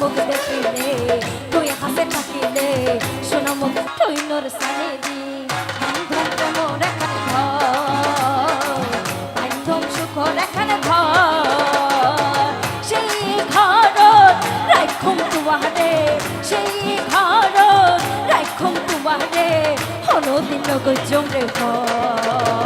মুখ দেখিলে তুই হাতে থাকিলে শোনো মুখ তুই নোর সানি দি ধন কোমর এখান ঘর ধন সুখর এখান ঘর সেই ঘর রাখুম তোমারে সেই ঘর রাখুম তোমারে হলো দিন গজম রে ঘর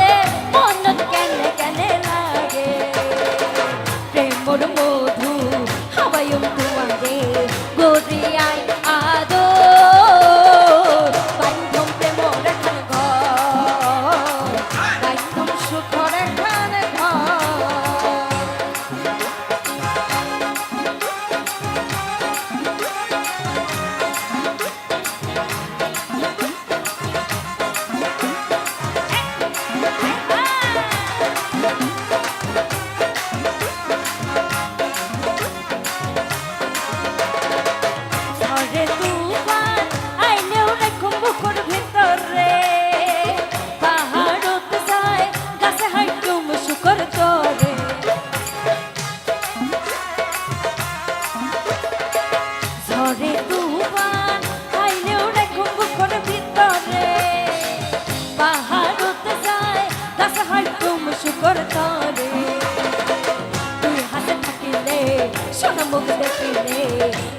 সোনা মুখ দেখিলে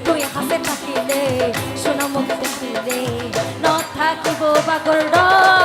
তুই হাসে থাকিলে সোনা মুখ দেখিলে ন থাকিব বাগর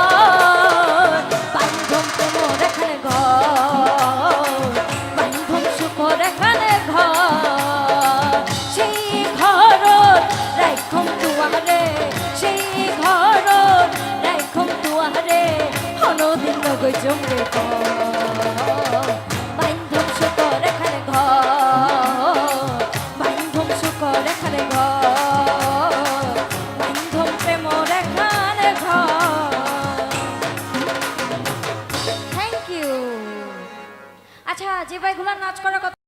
এগুলা নাচ করার কথা